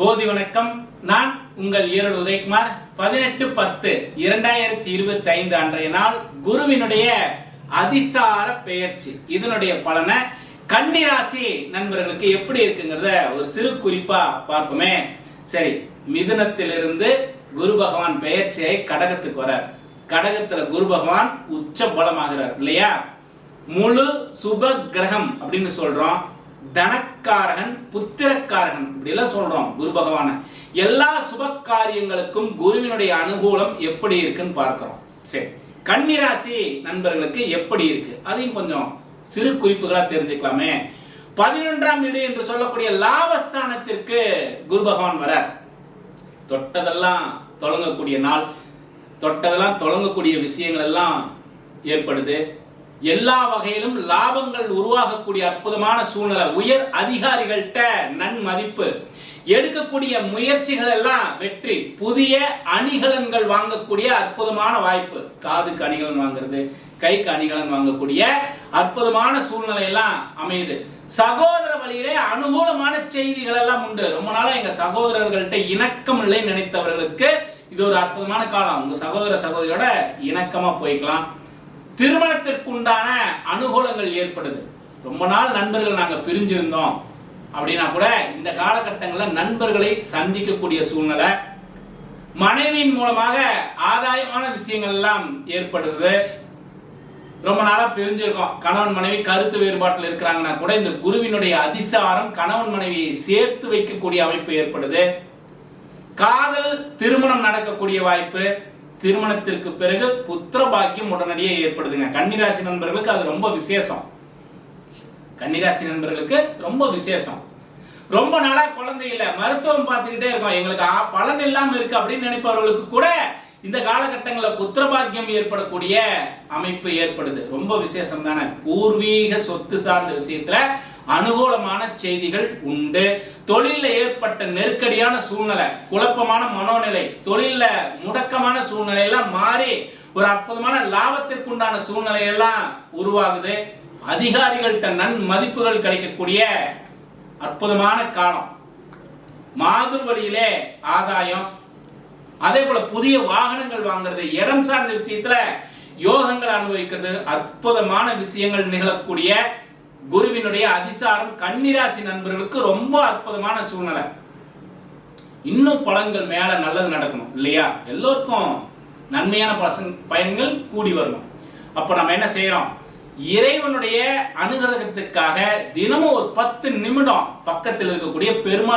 போதி வணக்கம். நான் உங்கள் ஈரோடு உதயகுமார். பதினெட்டு பத்து இரண்டாயிரத்தி இருபத்தி ஐந்து அன்றைய நாள் குருவினுடைய அதிசார பெயர்ச்சி. இதனுடைய பலனை கன்னிராசி நண்பர்களுக்கு எப்படி இருக்குங்கிறத ஒரு சிறு குறிப்பா பார்ப்போமே. சரி மிதுனத்திலிருந்து குரு பகவான் பெயர்ச்சியை கடகத்துக்கு வரார் கடகத்துல குரு பகவான் உச்ச பலமாகிறார் இல்லையா? முழு சுப கிரகம் அப்படின்னு சொல்றோம். தனக்காரகன் புத்திரக்காரகன் இப்படிலாம் சொல்றோம் குரு பகவான. எல்லா சுப காரியங்களுக்கும் குருவினுடைய அனுகூலம் எப்படி இருக்குன்னு பார்க்கிறோம். சரி கன்னிராசி நண்பர்களுக்கு எப்படி இருக்கு? அதையும் கொஞ்சம் சிறு குறிப்புகளா தெரிஞ்சுக்கலாமே. பதினொன்றாம் வீடு என்று சொல்லக்கூடிய லாபஸ்தானத்திற்கு குரு பகவான் வர தொட்டதெல்லாம் தொடங்கக்கூடிய நாள் தொட்டதெல்லாம் தொடங்கக்கூடிய விஷயங்கள் எல்லாம் ஏற்படுது. எல்லா வகையிலும் லாபங்கள் உருவாகக்கூடிய அற்புதமான சூழ்நிலை. உயர் அதிகாரிகள்கிட்ட நன்மதிப்பு. எடுக்கக்கூடிய முயற்சிகள் எல்லாம் வெற்றி. புதிய அணிகலன்கள் வாங்கக்கூடிய அற்புதமான வாய்ப்பு. காதுக்கு அணிகலன் வாங்குறது கைக்கு அணிகலன் வாங்கக்கூடிய அற்புதமான சூழ்நிலை எல்லாம் அமையுது. சகோதர வழியிலே அனுகூலமான செய்திகள் எல்லாம் உண்டு. ரொம்ப நாளா எங்க சகோதரர்கள்ட்ட இணக்கம் இல்லை நினைத்தவர்களுக்கு இது ஒரு அற்புதமான காலம். உங்க சகோதர சகோதரியோட இணக்கமா போய்க்கலாம். திருமணத்திற்குண்டான அனுகூலங்கள் ஏற்படுது. ரொம்ப நாள் நண்பர்கள் நாங்கள் பிரிஞ்சிருந்தோம். அப்படின்னா கூட இந்த காலகட்டங்களில் நண்பர்களை சந்திக்கக்கூடிய சூழ்நிலை மனைவியின் மூலமாக ஆதாயமான விஷயங்கள் எல்லாம் ஏற்படுறது ரொம்ப நாளாக பிரிஞ்சிருக்கோம். கணவன் மனைவி கருத்து வேறுபாட்டில் இருக்கிறாங்கன்னா கூட இந்த குருவினுடைய அதிசாரம் கணவன் மனைவியை சேர்த்து வைக்கக்கூடிய அமைப்பு ஏற்படுது. காதல் திருமணம் நடக்கக்கூடிய வாய்ப்பு திருமணத்திற்கு பிறகு புத்திர பாக்கியம் உடனடியே ஏற்படுதுங்க. கன்னிராசி நண்பர்களுக்கு அது ரொம்ப விசேஷம். கன்னிராசி நண்பர்களுக்கு ரொம்ப விசேஷம். ரொம்ப நாளா குழந்தை இல்லை. மருத்துவம் பார்த்துக்கிட்டே இருக்கோம். எங்களுக்கு பலன் இல்லாம இருக்கு அப்படின்னு நினைப்பவர்களுக்கு கூட இந்த காலகட்டங்களில் புத்திர பாக்கியம் ஏற்படக்கூடிய அமைப்பு ஏற்படுது. ரொம்ப விசேஷம் தானே? பூர்வீக சொத்து சார்ந்த விஷயத்துல அனுகூலமான செய்திகள் உண்டு. தொழிலில் ஏற்பட்ட நெருக்கடியான சூழ்நிலை குழப்பமான மனோநிலை தொழிலில் முடக்கமான சூழ்நிலை எல்லாம் மாறி ஒரு அற்புதமான லாபத்திற்குண்டான சூழ்நிலை எல்லாம் உருவாகுது. அதிகாரிகள்கிட்ட நன் மதிப்புகள் கிடைக்கக்கூடிய அற்புதமான காலம். மாதிரி வழியிலே ஆதாயம். அதே போல புதிய வாகனங்கள் வாங்குறது இடம் சார்ந்த விஷயத்துல யோகங்கள் அனுபவிக்கிறது அற்புதமான விஷயங்கள் நிகழக்கூடிய குருவினுடைய அதிசாரம் கன்னிராசி நண்பர்களுக்கு ரொம்ப அற்புதமான சூழ்நிலை. இன்னும் பலன்கள் மேல நல்லது நடக்கணும் இல்லையா? எல்லோருக்கும் நன்மையான பசங்க பயன்கள் கூடி வரணும். அப்ப நம்ம என்ன செய்யறோம்? இறைவனுடைய அனுகிரகத்துக்காக தினமும் ஒரு பத்து நிமிடம் பக்கத்தில் இருக்கக்கூடிய பெருமாள்